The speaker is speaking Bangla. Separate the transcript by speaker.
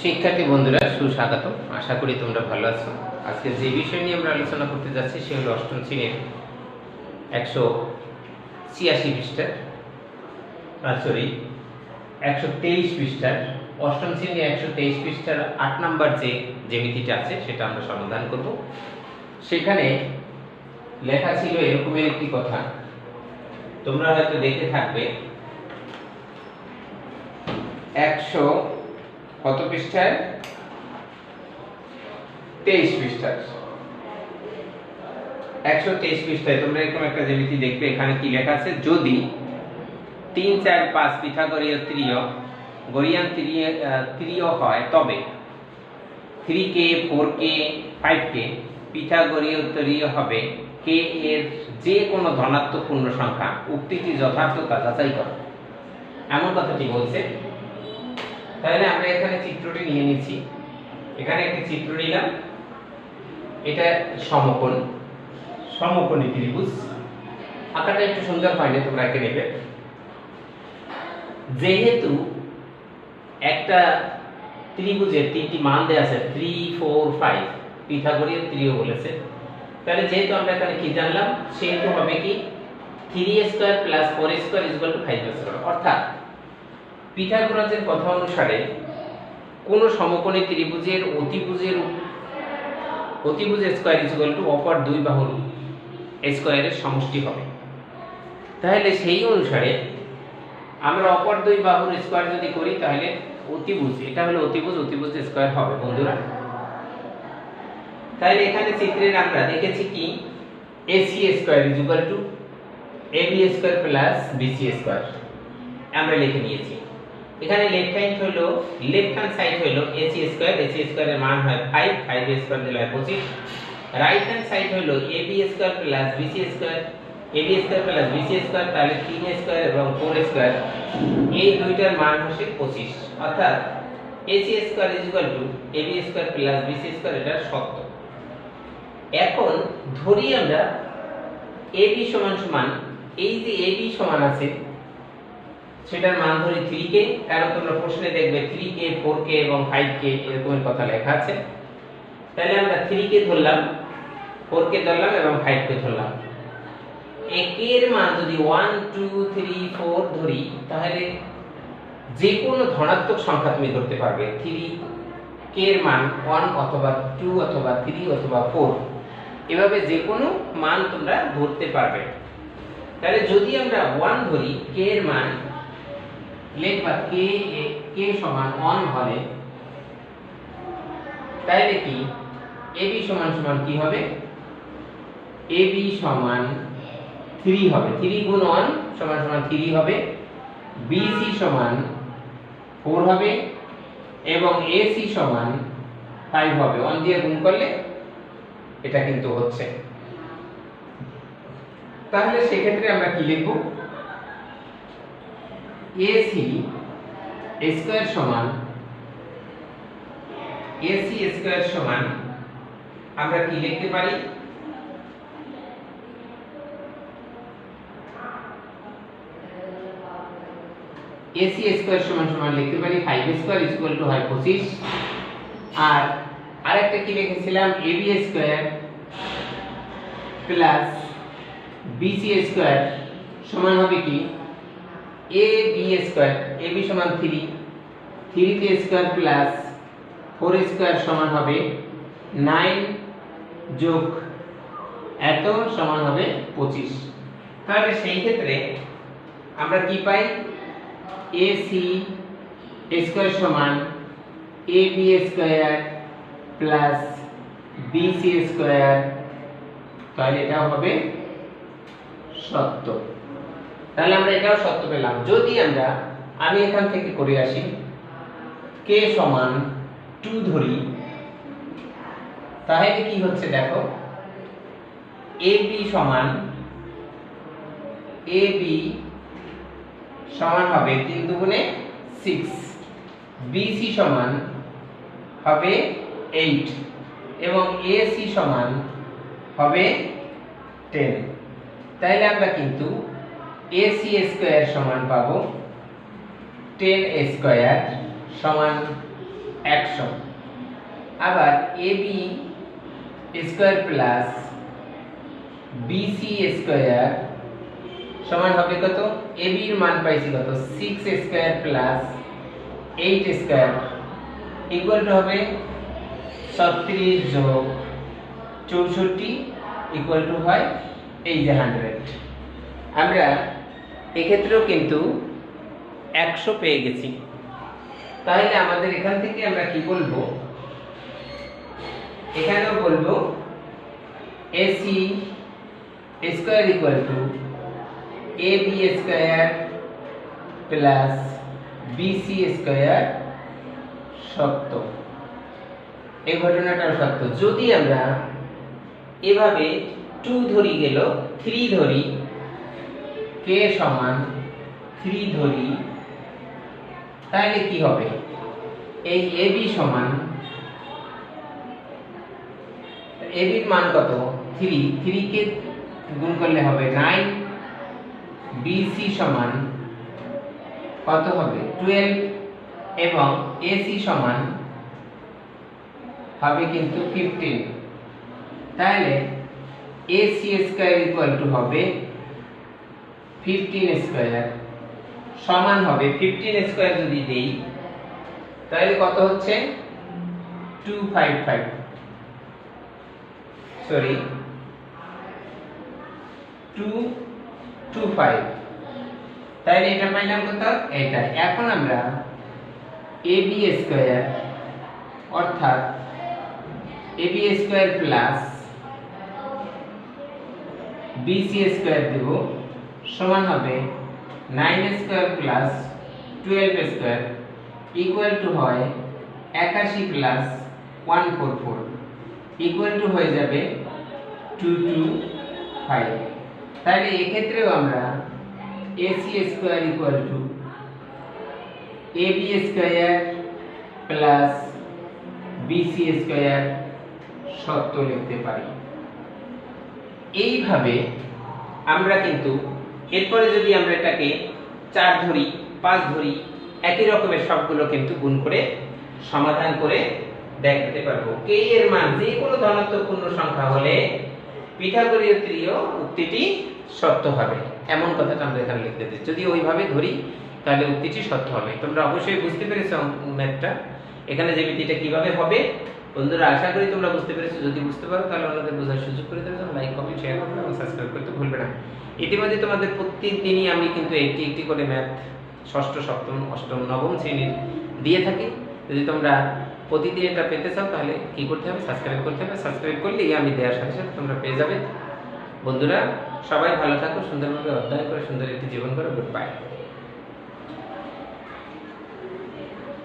Speaker 1: শিক্ষার্থী বন্ধুরা, সুস্বাগত। আশা করি তোমরা ভালো আছো। আজকে যে বিষয় নিয়ে আমরা আলোচনা করতে যাচ্ছি, সে হলো অষ্টম শ্রেণির একশো ছিয়াশি পৃষ্ঠার সরি একশো তেইশ পৃষ্ঠার, অষ্টম শ্রেণির একশো তেইশ পৃষ্ঠার আট নম্বর যে জ্যামিতিটা আছে, সেটা আমরা সমাধান করব। সেখানে লেখা ছিল এরকমের একটি কথা। তোমরা হয়তো দেখে থাকবে একশো কত পৃষ্ঠায়? তেইশ পৃষ্ঠার একশো তেইশ পৃষ্ঠায়। তোমরা এরকম একটা জ্যামিতি দেখবে, এখানে কি লেখা আছে? যদি তিন, চার, পাঁচ পিথাগোরীয় ত্রিয়, গরিয়ান ত্রিয় হয়, তবে three k four k five k পিথাগোরীয় ত্রিয় হবে। কে এর যে কোনো ধনাত্মক পূর্ণ সংখ্যা উক্তিটি যথার্থতা যাচাই করো। এমন কথাটি বলছে? তাহলে আমরা এখানে চিত্রটি নিয়ে নিচ্ছি। এখানে একটি চিত্র নিলাম। এটা সমকোণ। সমকোণী ত্রিভুজ। আঁকাটা একটু সুন্দর হয়নি তোমরা এঁকে নেবে। যেহেতু একটা ত্রিভুজের তিনটি মান দেওয়া আছে থ্রি ফোর ফাইভ পিথাগোরিয়ান ত্রিও বলেছে। তাহলে যেহেতু আমরা এখানে কি জানলাম সেহেতু হবে কি three square plus four square equal to five square অর্থাৎ পিথাগোরাসের কথা অনুসারে, কোন সমকোণী ত্রিভুজের অতিভুজের অতিভুজের স্কোয়ার ইজ টু অপর দুই বাহুর স্কোয়ারের সমষ্টি হবে। তাহলে সেই অনুসারে আমরা অপর দুই বাহুর স্কোয়ার যদি করি, তাহলে অতিভুজ, এটা হলো অতিভুজ অতিভুজ স্কোয়ার হবে, বন্ধুরা। তাহলে এখানে চিত্রের আমরা দেখেছি কি AC square is to AB square plus BC square আমরা লিখে নিয়েছি। এখানে লেফট হ্যান্ড হলো লেফট হ্যান্ড সাইড হলো এসি স্কয়ার এসি স্কয়ারের মান হয় 5 5 স্কয়ার দিলে হয় 25 রাইট হ্যান্ড সাইড হলো AB square plus BC square AB square plus BC square তাহলে 3 স্কয়ার এবং 4 স্কয়ার এই দুইটার মান হচ্ছে 25 অর্থাৎ AC square equal to AB square plus BC square এটা সত্য। এখন ধরি আমরা এবি সমান সমান, এই যে এবি সমান আছে সেটার মান ধরি 3k কারণ তোমরা প্রশ্নে দেখবে 3k 4k এবং 5k এরকমের কথা লেখা আছে। তাহলে আমরা 3k ধরলাম 4k ধরলাম এবং 5k ধরলাম। একের মান যদি 1 2 3 4 ধরি, তাহলে যে কোনো ধনাত্মক সংখ্যা তুমি ধরতে পারবে। 3 k এর মান 1 অথবা 2 অথবা 3 অথবা 4 এভাবে যে কোনো মান তোমরা ধরতে পারবে। তাহলে যদি আমরা 1 ধরি, k এর মান লিখবা এ k সমান 1 হলে তাহলে কি? ab সমান সমান কি হবে? ab সমান 3 হবে। 3 গুণ 1 সমান সমান 3 হবে। bc সমান 4 হবে এবং ac সমান 5 হবে। 1 দিয়ে গুণ করলে এটা কিন্তু হচ্ছে। তাহলে সেক্ষেত্রে আমরা কি লিখব? AC স্কয়ার সমান AC স্কয়ার সমান আমরা কি লিখতে পারি? AC স্কয়ার সমান সমান লিখতে পারি 5 স্কয়ার ইকুয়াল টু হয় 25 আর আরেকটা কি লিখেছিলাম AB square plus BC square সমান হবে কি? A B square A B সমান থ্রি থ্রিতে স্কয়ার প্লাস ফোর স্কয়ার সমান হবে নাইন যোগ এত সমান হবে পঁচিশ। তাহলে সেই ক্ষেত্রে আমরা কি পাই? এ সি স্কয়ার সমান A B square plus B C square তাহলে এটা হবে সত্য তাহলে আমরা এটাও সত্য পেলাম। যদি আমরা, আমি এখান থেকে করে আসি কে সমান টু ধরি, তাহলে কি হচ্ছে দেখো? ab সমান ab সমান হবে 3 দুগুণে 6 bc সমান হবে এইট এবং ac সমান হবে টেন তাইলে আমরা কিন্তু AC স্কয়ার সমান পাবো 10 স্কয়ার সমান একশো। আবার A B square plus BC square সমান হবে কত? এ বির মান পাইছি কত? Six square plus eight square equal to হবে ছত্রিশ যোগ চৌষট্টি ইকুয়াল টু হয় এই যে হান্ড্রেড আমরা এক্ষেত্রেও কিন্তু একশো পেয়ে গেছি। তাহলে আমাদের এখান থেকে আমরা কি বলব? এখানেও বলব AC square equal to A B square plus BC square সত্য। এই ঘটনাটা সত্য। যদি আমরা এভাবে টু ধরি গেল থ্রি ধরি কে সমান থ্রি ধরি? তাহলে কি হবে? এই এ বি সমান এ বির মান কত? থ্রি। থ্রি কে গুণ করলে হবে নাইন। বিসি সমান কত হবে? টুয়েলভ। এবং এসি সমান হবে কিন্তু ফিফটিন। তাহলে এসি স্কোয়ার ইকুয়াল টু হবে ফিফটিন স্কোয়ার সমান হবে ফিফটিন স্কোয়ার যদি দেই, তাহলে কত হচ্ছে? Two five five sorry two two five তাহলে এটা পাইলাম কত? এটা। এখন আমরা এ বি স্কোয়ার অর্থাৎ A B square plus BC square দেব। সমান হবে nine square plus twelve square equal to হয় একাশি plus one four four equal to হয়ে যাবে টু টু ফাইভ তাহলে এক্ষেত্রেও আমরা AC square equal to A B square plus BC square সত্য লিখতে পারি। এইভাবে আমরা কিন্তু এরপরে যদি আমরা এটাকে চার ধরি, পাঁচ ধরি, একই রকমের সবগুলো কিন্তু গুণ করে সমাধান করে দেখাতে পারব। কে এর মান যে কোনো ধনাত্মক পূর্ণ সংখ্যা হলে পিথাগোরীয় ত্রিয় উক্তিটি সত্য হবে। এমন কথাটা আমরা এখানে লিখতে দিই। যদি ওইভাবে ধরি, তাহলে উক্তিটি সত্য হবে। তোমরা অবশ্যই বুঝতে পেরেছ ম্যাথটা। এখানে যে জ্যামিতিটা কীভাবে হবে? বন্ধুরা, আশা করি তোমরা বুঝতে পেরেছ। যদি বুঝতে পারো, তাহলে আমাদের বোঝার সুযোগ করে দেবে লাইক, কমেন্ট শেয়ার করবে এবং সাবস্ক্রাইব করতে ভুলবে না। ইতিমধ্যে তোমাদের প্রত্যেক দিনই আমি কিন্তু একটি একটি করে ম্যাথ ষষ্ঠ, সপ্তম, অষ্টম, নবম শ্রেণির দিয়ে থাকি। যদি তোমরা প্রতিদিন এটা পেতে চাও, তাহলে কি করতে হবে? সাবস্ক্রাইব করতে হবে। সাবস্ক্রাইব করলেই আমি দেওয়ার সাথে সাথে তোমরা পেয়ে যাবে। বন্ধুরা, সবাই ভালো থাকো, সুন্দরভাবে অধ্যয়ন করে, সুন্দর একটি জীবন করে। Good bye